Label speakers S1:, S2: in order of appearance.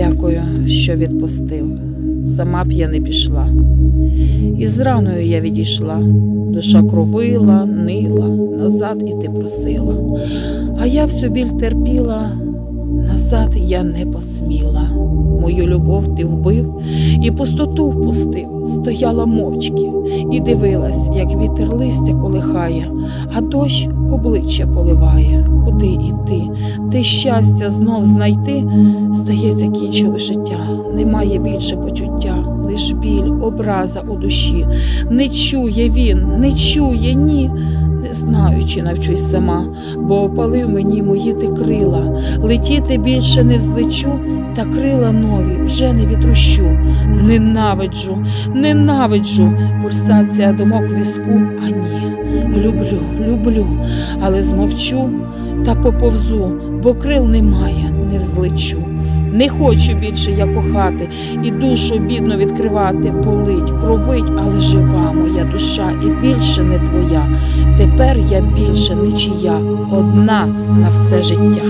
S1: Дякую, що відпустив. Сама б я не пішла. І з раною я відійшла. Душа кровила, нила, назад іти просила. А я всю біль терпіла, назад я не посміла. Мою любов ти вбив і пустоту впустив, стояла мовчки і дивилась, як вітер листя колихає, а дощ обличчя поливає. Куди іти? Те щастя знов знайти, здається, кінчили життя. Немає більше почуття, лиш біль, образа у душі. Не чує він, не чує, ні. Не знаю, чи навчусь сама, бо опалив мені мої ти крила. Летіти більше не взлечу, та крила нові вже не відрущу. Ненавиджу, ненавиджу, пульсація думок візку, а ні. Люблю, люблю, але змовчу та поповзу, бо крил немає, не взлечу. Не хочу більше я кохати і душу бідно відкривати, болить, кровить, але жива моя душа і більше не твоя. Тепер я більше не чия, одна на все життя.